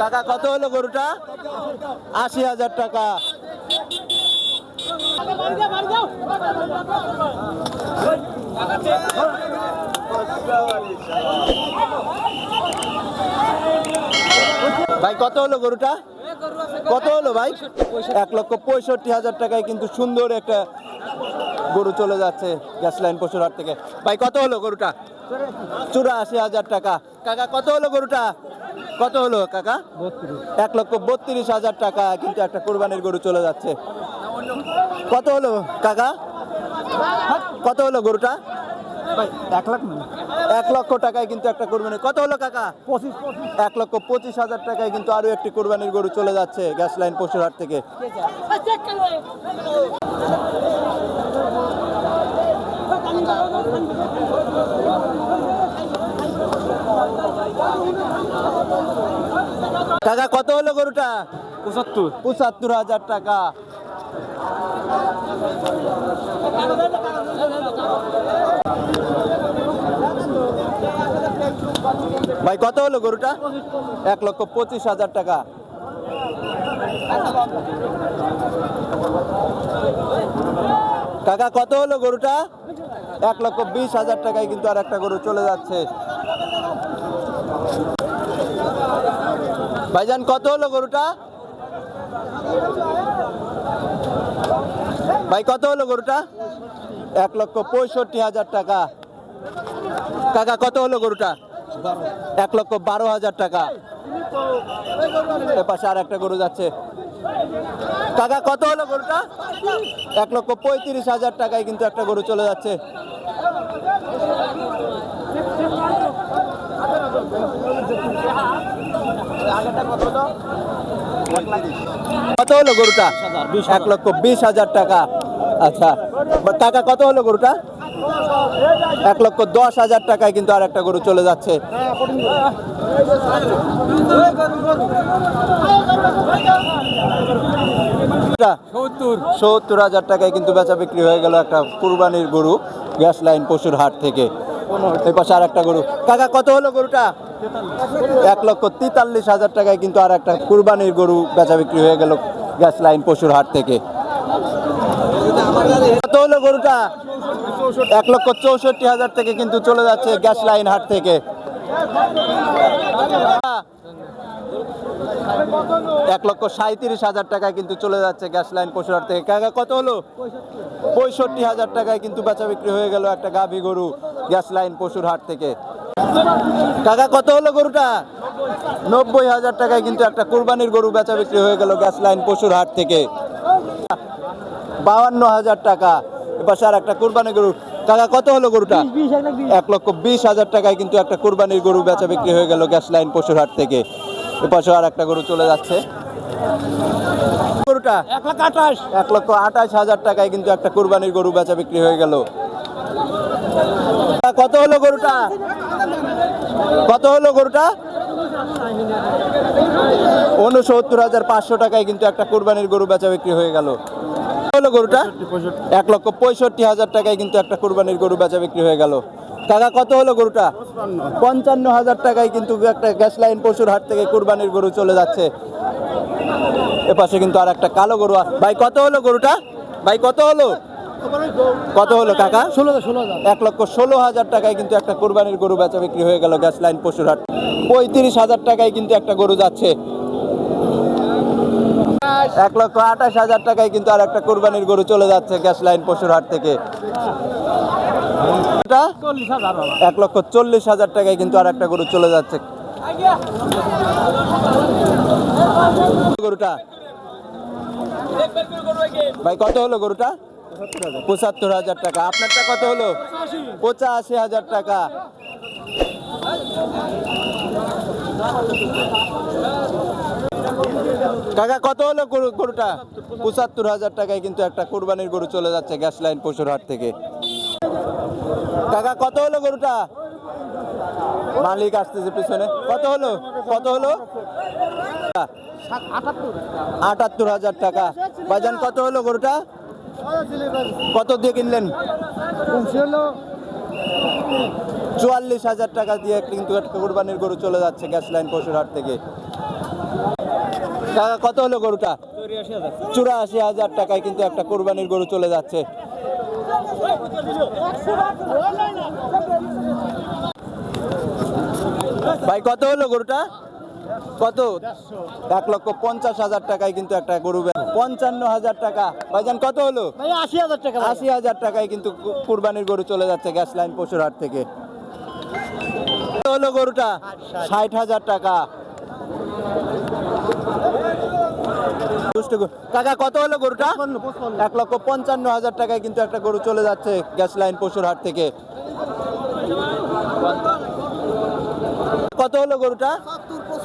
কাকা কত হলো গরুটা? আশি হাজার টাকা। ভাই, কত হলো গরুটা? কত হলো ভাই? এক লক্ষ পঁয়ষট্টি হাজার টাকায় কিন্তু সুন্দর একটা গরু চলে যাচ্ছে গ্যাস লাইন পশুর হাট থেকে। ভাই, কত হলো গরুটা? চুরাশি হাজার টাকা। কাকা কত হলো গরুটা? কত হলো কাকা? এক লক্ষ বত্রিশ হাজার টাকা কিন্তু একটা কোরবানির গরু চলে যাচ্ছে। কত হলো কাকা? কত হলো গরুটা? এক লাখ এক লক্ষ টাকায় কিন্তু একটা কোরবানি। কত হলো কাকা? পঁচিশ। এক লক্ষ পঁচিশ হাজার টাকায় কিন্তু আরও একটি কোরবানির গরু চলে যাচ্ছে গ্যাস লাইন পশুর হাট থেকে। কাকা কত হলো গরুটা? পঁচাত্তর। পঁচাত্তর হাজার টাকা। ভাই কত হলো গরুটা? এক লক্ষ পঁচিশ হাজার টাকা। কাকা, কত হলো গরুটা? এক লক্ষ বিশ হাজার টাকায় কিন্তু আর একটা গরু চলে যাচ্ছে। ভাইজান, কত হলো গরুটা? ভাই, কত হলো গরুটা? এক লক্ষ পঁয়ষট্টি হাজার টাকা। কাকা, কত হলো গরুটা? এক লক্ষ বারো হাজার টাকা। এ পাশে আর একটা গরু যাচ্ছে। কাকা, কত হলো গরুটা? এক লক্ষ পঁয়ত্রিশ হাজার টাকায় কিন্তু একটা গরু চলে যাচ্ছে। কত হলো গরুটা? এক লক্ষ বিশ হাজার টাকা। আচ্ছা টাকা কত হলো গরুটা? এক লক্ষ দশ হাজার টাকায় কিন্তু আর একটা গরু চলে যাচ্ছে। সত্তর। হাজার টাকায় কিন্তু বেচা বিক্রি হয়ে গেল একটা কুরবানির গরু গ্যাস লাইন পশুর হাট থেকে। এই পাশে আর একটা গরু। কাকা কত হলো গরুটা? এক লক্ষ তেতাল্লিশ হাজার টাকায় কিন্তু আর একটা কুরবানির গরু বেচা বিক্রি হয়ে গেল গ্যাস লাইন পশুর হাট থেকে। হলো গরুটা? এক লক্ষ চৌষট্টি হাজার থেকে কিন্তু চলে যাচ্ছে গ্যাস লাইন হাট থেকে। এক লক্ষ সাঁত্রিশ হাজার টাকায় কিন্তু চলে যাচ্ছে গ্যাস লাইন পশুহাট থেকে। কাকা, কত হলো? পঁয়ষট্টি হাজার টাকায় কিন্তু বেচা বিক্রি হয়ে গেল একটা গাভী গরু গ্যাস লাইন পশুর হাট থেকে। কাকা, কত হলো গরুটা? নব্বই হাজার টাকায় কিন্তু একটা কুরবানির গরু বেচা বিক্রি হয়ে গেল গ্যাস লাইন পশুর হাট থেকে। বাউান্ন হাজার টাকা। এপাশে আর একটা কুরবানি গরু। কাকা কত হলো গরুটা? এক লক্ষ বিশ হাজার টাকায় কিন্তু একটা কুরবানির গরু বেচা বিক্রি হয়ে গেল গ্যাস লাইন পশুর হাট থেকে। এপাশে আর একটা গরু চলে যাচ্ছে। গরুটা? এক লাখ আঠাশ। এক লক্ষ আঠাশ হাজার টাকায় কিন্তু একটা কুরবানির গরু বেচা বিক্রি হয়ে গেল। কত হলো গরুটা? কত হলো গরুটা? উনসত্তর হাজার পাঁচশো টাকায় কিন্তু একটা কুরবানির গরু বেচা বিক্রি হয়ে গেল। হলো গরুটা? এক লক্ষ পঁয়ষট্টি হাজার টাকায় কিন্তু একটা কুরবানির গরু বেচা বিক্রি হয়ে গেল। কাকা কত হলো গরুটা? পঞ্চান্ন হাজার টাকায় কিন্তু একটা গ্যাস লাইন পশুর হাট থেকে কুরবানির গরু চলে যাচ্ছে। এপাশে কিন্তু আর একটা কালো গরু ভাই কত হলো গরুটা? ভাই কত হলো? কত হলো কাকা? ষোলো ষোলো হাজার। এক লক্ষ ষোলো হাজার টাকায় কিন্তু একটা কোরবানির গরু বেচা বিক্রি হয়ে গেল গ্যাস লাইন পশুর হাট। পঁয়ত্রিশ হাজার টাকায় কিন্তু একটা গরু যাচ্ছে। এক লক্ষ আঠাশ হাজার টাকায় কিন্তু আর একটা কোরবানির গরু চলে যাচ্ছে গ্যাস লাইন পশুর হাট থেকে। এক লক্ষ চল্লিশ হাজার টাকায় কিন্তু আর একটা গরু চলে যাচ্ছে। গরুটা? ভাই, কত হলো গরুটা? পঁচাত্তর হাজার টাকা। আপনারটা কত হলো? পঁচাশি হাজার টাকা। কাকা, কত হলো গরু- গরুটা? পঁচাত্তর হাজার টাকায় কিন্তু একটা কোরবানির গরু চলে যাচ্ছে গ্যাস লাইন পশুর হাট থেকে। কাকা, কত হলো গরুটা? মালিক আসতেছে পিছনে। কত হলো? কত হলো? আটাত্তর হাজার টাকা। বাজান কত হলো গরুটা? কত দিয়ে কিনলেন? চুয়াল্লিশ হাজার টাকা দিয়ে কিন্তু একটা কুরবানির গরু চলে যাচ্ছে গ্যাস লাইন পশুর হাট থেকে। কত হলো গরুটা? চুরাশি হাজার টাকায় কিন্তু একটা কুরবানির গরু চলে যাচ্ছে। ভাই কত হলো গরুটা? কত? এক লক্ষ পঞ্চাশ হাজার টাকায় কিন্তু একটা গরু পঞ্চান্ন হাজার টাকা। ভাই ভাইজান কত হলো? আশি হাজার টাকা আশি হাজার টাকায় কিন্তু কুরবানির গরু চলে যাচ্ছে গ্যাস লাইন পশুর হাট থেকে। কত হলো গরুটা? ষাট হাজার টাকা। কাকা কত হলো গরুটা? এক লক্ষ পঞ্চান্ন হাজার টাকায় কিন্তু একটা গরু চলে যাচ্ছে গ্যাস লাইন পশুর হাট থেকে। কত হলো গরুটা?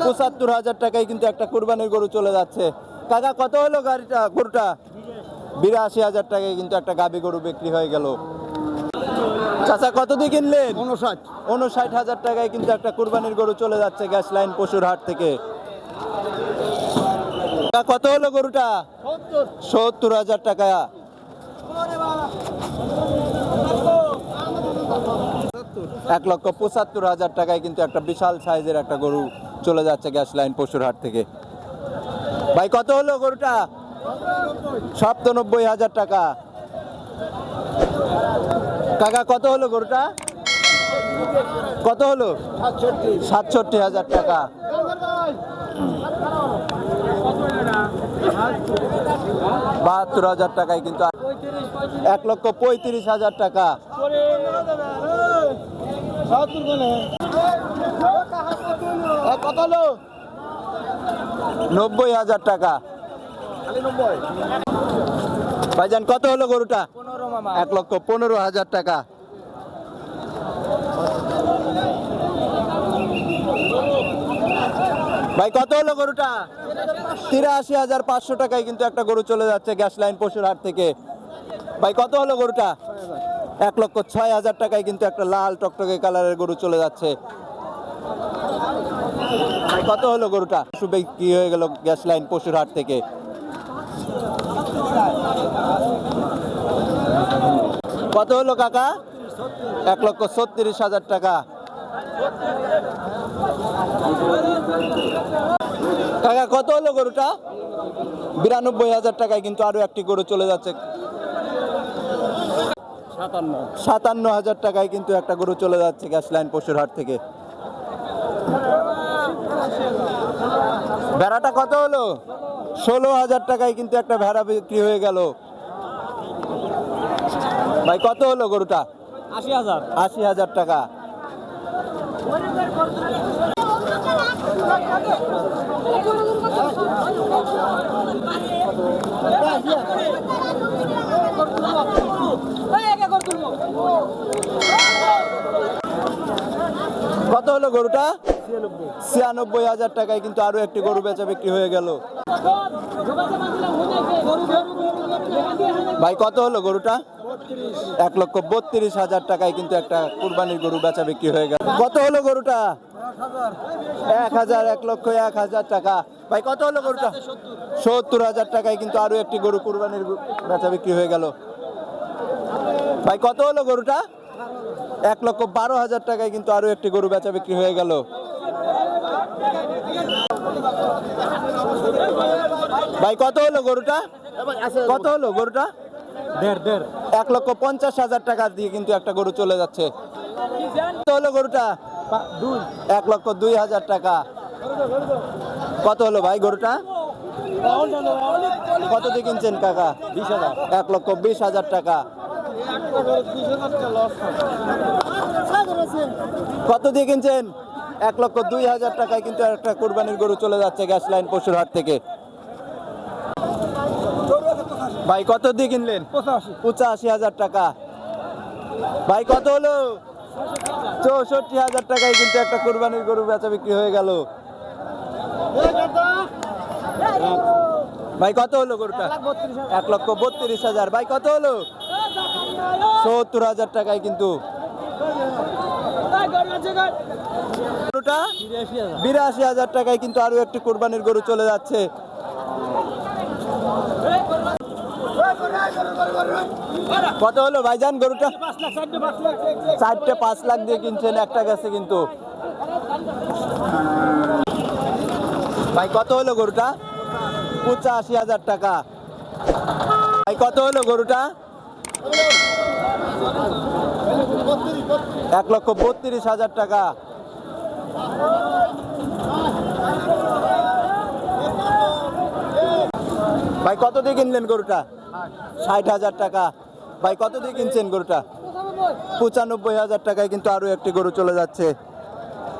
পঁচাত্তর হাজার টাকায় কিন্তু একটা কুরবানির গরু চলে যাচ্ছে। কাকা কত হলো গাড়িটা গরুটা? বিরাশি হাজার টাকায় কিন্তু একটা গাবি গরু বিক্রি হয়ে গেল। চাচা কত দিয়ে কিনলেন? উনষাট উনষাট হাজার টাকায় কিন্তু একটা কুরবানির গরু চলে যাচ্ছে গ্যাস লাইন পশুর হাট থেকে। কত হলো গরুটা? সত্তর হাজার টাকা। এক লক্ষ পঁচাত্তর হাজার টাকায় কিন্তু একটা বিশাল সাইজের একটা গরু চলে যাচ্ছে গ্যাস লাইন পশুর হাট থেকে। ভাই, কত হলো গরুটা? সপ্তানব্বই হাজার টাকা। কাকা, কত হলো গরুটা? কত হলো? সাতষট্টি হাজার টাকা। বাহাত্তর হাজার টাকায় কিন্তু এক লক্ষ পঁয়ত্রিশ হাজার টাকা। কত হলো? নব্বই হাজার টাকা। ভাইজান কত হলো গরুটা? এক লক্ষ পনেরো হাজার টাকা। ভাই, কত হলো গরুটা? তিরাশি হাজার পাঁচশো টাকায় কিন্তু একটা গরু চলে যাচ্ছে গ্যাস লাইন পশুর হাট থেকে। ভাই, কত হলো গরুটা? এক লক্ষ ছয় হাজার টাকায় কিন্তু একটা লাল টকটকে কালারের গরু চলে যাচ্ছে। কত হলো গরুটা? শুভে কি হয়ে গেল গ্যাস লাইন পশুর হাট থেকে? কত হলো কাকা? এক লক্ষ ছত্রিশ হাজার টাকা। কাকা কত হলো গরুটা? বিরানব্বই হাজার টাকায় কিন্তু আরও একটি গরু চলে যাচ্ছে। সাতান্ন। সাতান্ন হাজার টাকায় কিন্তু একটা গরু চলে যাচ্ছে গ্যাস লাইন পশুর হাট থেকে। ভেড়াটা কত হলো? ষোলো হাজার টাকায় কিন্তু একটা ভেড়া বিক্রি হয়ে গেল। ভাই কত হলো গরুটা? আশি হাজার। আশি হাজার টাকা। কত হলো গরুটা? ছিয়ানব্বই হাজার টাকায় কিন্তু আরও একটি গরু বেচা বিক্রি হয়ে গেল। ভাই, কত হলো গরুটা? এক লক্ষ বত্রিশ হাজার টাকায় কিন্তু একটা কুরবানির গরু বেচা বিক্রি হয়ে গেল। কত হলো গরুটা? এক হাজার, এক লক্ষ, এক হাজার টাকা। ভাই, কত হলো গরুটা? সত্তর হাজার টাকায় কিন্তু আরও একটি গরু কুরবানির বেচা বিক্রি হয়ে গেল। ভাই, কত হলো গরুটা? এক লক্ষ বারো হাজার টাকায় কিন্তু আরও একটি গরু বেচা বিক্রি হয়ে গেল। ভাই, কত হলো গরুটা? কত হলো গরুটা? এক লক্ষ পঞ্চাশ হাজার টাকা দিয়ে কিন্তু একটা গরু চলে যাচ্ছে। কত হলো গরুটা? এক লক্ষ দুই হাজার টাকা। কত হলো ভাই গরুটা? কত দিয়ে কিনছেন কাকা? বিশ হাজার। এক লক্ষ বিশ হাজার টাকা। কত দিয়ে কিনছেন? এক লক্ষ দুই হাজার টাকায় কিন্তু একটা কুরবানির গরু চলে যাচ্ছে গ্যাস লাইন পশুর হাট থেকে। ভাই কত দিয়ে কিনলেন? পঁচাশি। হাজার টাকা। ভাই কত হলো? চৌষট্টি হাজার টাকায় কিন্তু একটা কুরবানির গরু বেচা বিক্রি হয়ে গেল। ভাই কত হলো গরুটা? এক লক্ষ বত্রিশ হাজার। ভাই কত হলো? সত্তর হাজার টাকায় কিন্তু। গরুটা বিরাশি হাজার। টাকায় কিন্তু আরও একটি কুরবানির গরু চলে যাচ্ছে। কত হলো ভাইজান গরুটা? চারটে পাঁচ লাখ দিয়ে কিনছেন, একটা গেছে কিন্তু। ভাই, কত হলো গরুটা? পঁচাশি হাজার টাকা। ভাই, কত হলো গরুটা? এক লক্ষ বত্রিশ হাজার টাকা। ভাই, কত দিয়ে কিনলেন গরুটা? ষাট হাজার টাকা। ভাই, কত দিয়ে কিনছেন গরুটা? পঁচানব্বই হাজার টাকায় কিন্তু আরও একটি গরু চলে যাচ্ছে।